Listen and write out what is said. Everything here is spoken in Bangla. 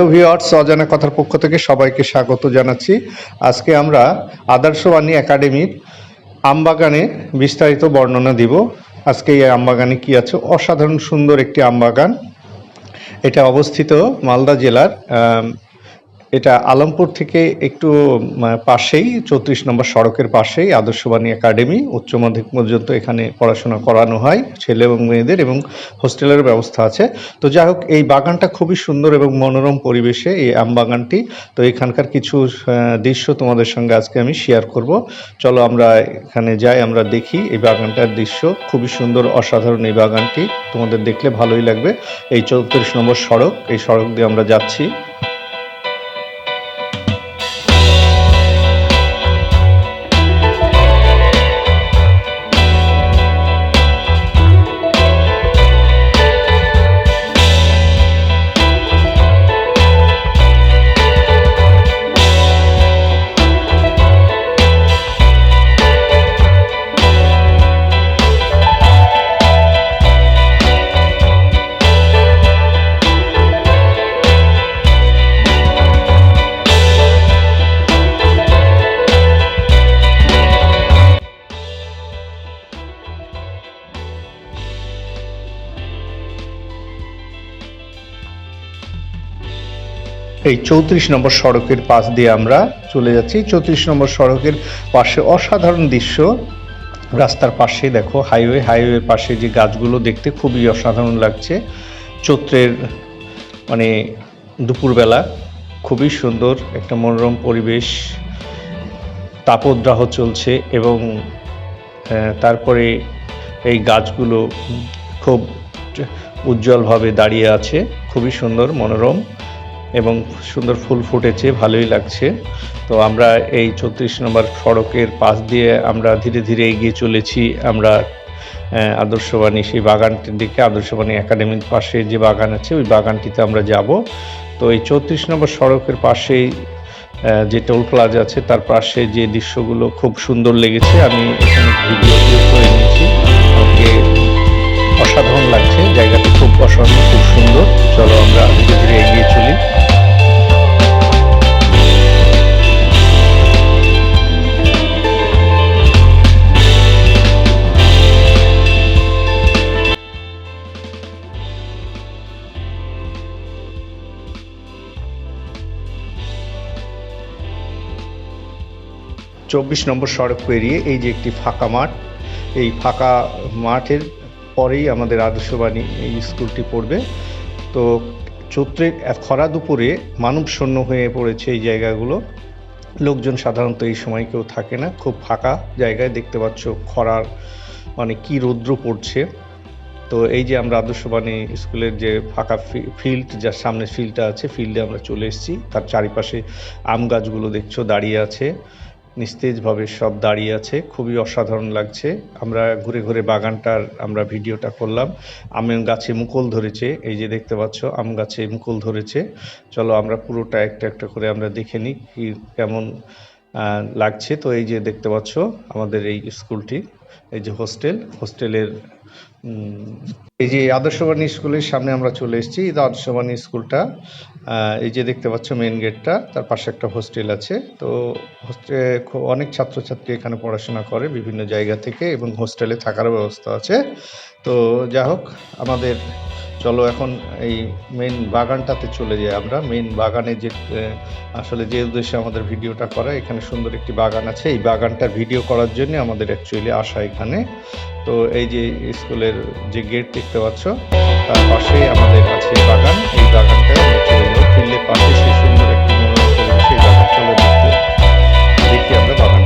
হ্যালো ভিওয়ার্স অজানা কথার পক্ষ থেকে সবাইকে স্বাগত জানাচ্ছি। আজকে আমরা আদর্শবাণী একাডেমির আমবাগানে বিস্তারিত বর্ণনা দিব। আজকে এই আমবাগানে কি আছে? অসাধারণ সুন্দর একটি আমবাগান। এটা অবস্থিত মালদা জেলার এটা আলমপুর থেকে একটু পাশেই, চৌত্রিশ নম্বর সড়কের পাশেই আদর্শবাণী একাডেমি, উচ্চ মাধ্যমিক পর্যন্ত এখানে পড়াশোনা করানো হয়, ছেলে এবং মেয়েদের এবং হোস্টেলের ব্যবস্থা আছে। তো যাই হোক, এই বাগানটা খুবই সুন্দর এবং মনোরম পরিবেশে এই আম বাগানটি। তো এখানকার কিছু দৃশ্য তোমাদের সঙ্গে আজকে আমি শেয়ার করব। চলো আমরা এখানে যাই, আমরা দেখি এই বাগানটার দৃশ্য। খুবই সুন্দর, অসাধারণ এই বাগানটি। তোমাদের দেখলে ভালোই লাগবে। এই চৌত্রিশ নম্বর সড়ক, এই সড়ক দিয়ে আমরা যাচ্ছি। এই চৌত্রিশ নম্বর সড়কের পাশ দিয়ে আমরা চলে যাচ্ছি। চৌত্রিশ নম্বর সড়কের পাশে অসাধারণ দৃশ্য। রাস্তার পাশে দেখো হাইওয়ে হাইওয়ের পাশে যে গাছগুলো দেখতে খুবই অসাধারণ লাগছে। চৈত্রের মানে দুপুরবেলা খুবই সুন্দর একটা মনোরম পরিবেশ, তাপদ্রাহ চলছে এবং তারপরে এই গাছগুলো খুব উজ্জ্বলভাবে দাঁড়িয়ে আছে। খুবই সুন্দর, মনোরম। এবং সুন্দর ফুল ফুটেছে, ভালোই লাগছে। তো আমরা এই চৌত্রিশ নম্বর সড়কের পাশ দিয়ে আমরা ধীরে ধীরে এগিয়ে চলেছি। আমরা আদর্শবাণী, সেই বাগানটির দিকে, আদর্শবাণী একাডেমির পাশে যে বাগান আছে, ওই বাগানটিতে আমরা যাব। তো এই চৌত্রিশ নম্বর সড়কের পাশেই যে টোল প্লাজা আছে, তার পাশে যে দৃশ্যগুলো খুব সুন্দর লেগেছে, আমি এখানে ভিডিও করে নিয়েছি। অসাধারণ লাগছে, জায়গাটি খুব অসাধারণ, খুব সুন্দর। চলো আমরা চব্বিশ নম্বর সড়ক পেরিয়ে এই যে একটি ফাঁকা মাঠ, এই ফাঁকা মাঠের পরেই আমাদের আদর্শবাণী এই স্কুলটি পড়বে। তো চৈত্রের খরা দুপুরে মানব শূন্য হয়ে পড়েছে এই জায়গাগুলো। লোকজন সাধারণত এই সময় কেউ থাকে না। খুব ফাঁকা জায়গায় দেখতে পাচ্ছ খরার মানে কি রৌদ্র পড়ছে। তো এই যে আমরা আদর্শবাণী স্কুলের যে ফাঁকা ফিল্ড, যার সামনে ফিল্ডটা আছে, ফিল্ডে আমরা চলে এসেছি। তার চারিপাশে আম গাছগুলো দেখছ দাঁড়িয়ে আছে। নিস্তেজভাবে সব দাঁড়িয়ে আছে। খুবই অসাধারণ লাগছে। আমরা ঘুরে ঘুরে বাগানটার আমরা ভিডিওটা করলাম। আম গাছে মুকুল ধরেছে। এই যে দেখতে পাচ্ছ, আম গাছে মুকুল ধরেছে। চলো আমরা পুরোটা একটা একটা করে আমরা দেখে নিই কি কেমন লাগছে। তো এই যে দেখতে পাচ্ছ, আমাদের এই স্কুলটি, এই যে হোস্টেল, হোস্টেলের এই যে আদর্শবাণী স্কুলের সামনে আমরা চলে এসেছি, এই আদর্শবাণী স্কুলটা এই যে দেখতে পাচ্ছ মেন গেটটা তার পাশে একটা হোস্টেল আছে। তো হোস্টেল অনেক ছাত্রছাত্রী এখানে পড়াশোনা করে বিভিন্ন জায়গা থেকে এবং হোস্টেলে থাকার ব্যবস্থা আছে। তো যা হোক, আমাদের চলো এখন এই মেন বাগানটাতে চলে যাই আমরা। মেন বাগানে যে আসলে যে উদ্দেশ্যে আমাদের ভিডিওটা করা, এখানে সুন্দর একটি বাগান আছে। এই বাগানটার ভিডিও করার জন্য আমাদের অ্যাকচুয়ালি আসা এখানে। তো এই যে স্কুলের যে গেট দেখতে পাচ্ছ, তার পাশে আমাদের কাছে বাগান। এই বাগানটা চলে ফিল্ডের পাশে সেই সুন্দর একটি মনোরম পরিবেশে বাগান চলে। দেখতে দেখি আমরা বাগান